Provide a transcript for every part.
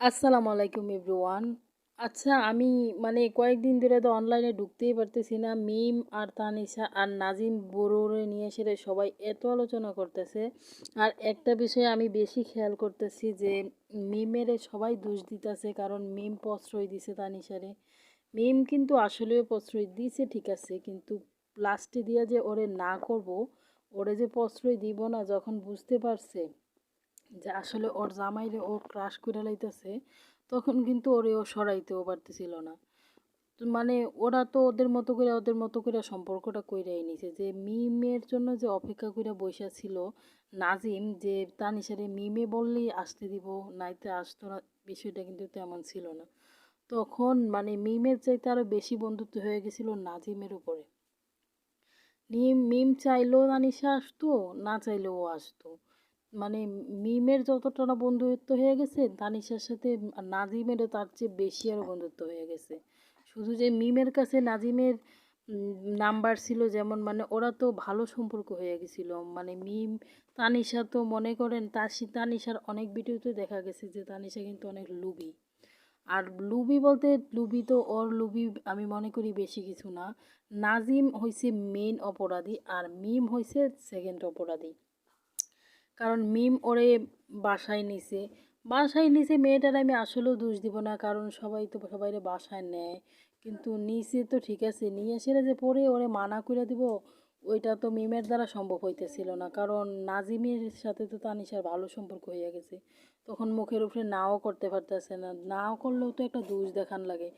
আসসালামু আলাইকুম এভরিওয়ান। আচ্ছা আমি মানে কয়েকদিন ধরে তো অনলাইনে ঢুকতেই পারতেছি না। মিম আর তানিশা আর নাজিম বড়ুরে নিয়ে সেরে সবাই এত আলোচনা করতেছে। আর একটা বিষয়ে আমি বেশি খেয়াল করতেছি যে, মিমেরে সবাই দোষ দিতেছে কারণ মিম প্রশ্রয় দিছে তানিশারে। মিম কিন্তু আসলেও প্রশ্রয় দিছে ঠিক আছে, কিন্তু লাস্টে দিয়া যে ওরে না করব, ওরে যে প্রশ্রয় দিব না যখন বুঝতে পারছে যে আসলে ওর জামাইরে ও ক্রাশ করে লাইতেছে, তখন কিন্তু ওরে ও সরাইতেও পারতেছিল না। মানে ওরা তো ওদের মতো করে, ওদের মতো করে সম্পর্কটা কইরাই নিছে। যে মিমের জন্য যে অপেক্ষা করে বসে ছিল নাজিম, যে তা তানিশারে মিমে বললেই আসতে দিব, নাইতে আসতো না, বিষয়টা কিন্তু তেমন ছিল না। তখন মানে মিমের চাইতে আরও বেশি বন্ধুত্ব হয়ে গেছিল নাজিমের উপরে। মিম মিম চাইলেও তানিশা আসতো, না চাইলেও আসতো। মানে মিমের যতটা না বন্ধুত্ব হয়ে গেছে তানিশার সাথে নাজিমেরও তার চেয়ে বেশি আরও বন্ধুত্ব হয়ে গেছে। শুধু যে মিমের কাছে নাজিমের নাম্বার ছিল যেমন মানে ওরা তো ভালো সম্পর্ক হয়ে গেছিল। মানে মিম, তানিশা তো মনে করেন তাসি তানিশার অনেক ভিডিওতে দেখা গেছে যে তানিশা কিন্তু অনেক লুবি। আর লুবি বলতে লুবি তো ওর লুবি আমি মনে করি বেশি কিছু না। নাজিম হয়েছে মেন অপরাধী আর মিম হয়েছে সেকেন্ড অপরাধী। কারণ মিম ওরে বাসায় নিছে। বাসায় নিছে মেয়েটার আমি আসলেও দোষ দিব না, কারণ সবাই তো সবাই বাসায় নেয়। কিন্তু নিচে তো ঠিক আছে, নিয়ে এসে যে পরে ওরে মানা করে দিব, ওইটা তো মিমের দ্বারা সম্ভব হইতেছিল না। কারণ নাজিমের সাথে তো তানিশার ভালো সম্পর্ক হয়ে গেছে। তখন মুখের উপরে নাও করতে পারতেছে না। নাও করলেও তো একটা দোষ দেখান লাগে।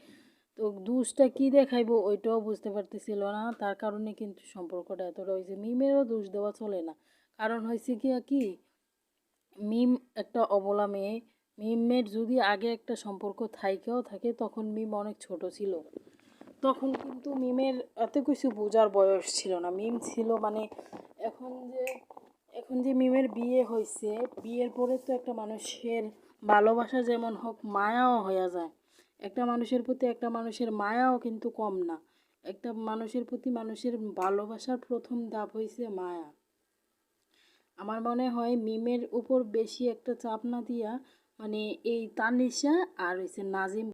তো দোষটা কি দেখাইবো ওইটাও বুঝতে পারতেছিল না। তার কারণে কিন্তু সম্পর্কটা এতটা হয়েছে মিমেরও দোষ দেওয়া চলে না। কারণ হয়েছে কি কি, মিম একটা অবলা মেয়ে, মিমের যদি আগে একটা সম্পর্ক থাইকেও থাকে, তখন মিম অনেক ছোট ছিল। তখন কিন্তু মিমের এত কিছু বোঝার বয়স ছিল না। মিম ছিল মানে এখন যে এখন যে মিমের বিয়ে হয়েছে বিয়ের পরে তো একটা মানুষের ভালোবাসা যেমন হোক, মায়াও হয়ে যায়। একটা মানুষের প্রতি একটা মানুষের মায়াও কিন্তু কম না। একটা মানুষের প্রতি মানুষের ভালোবাসার প্রথম ধাপ হয়েছে মায়া। আমার মনে হয় মিমের উপর বেশি একটা চাপ না দিয়া মানে এই তানিশা আর হচ্ছে নাজিম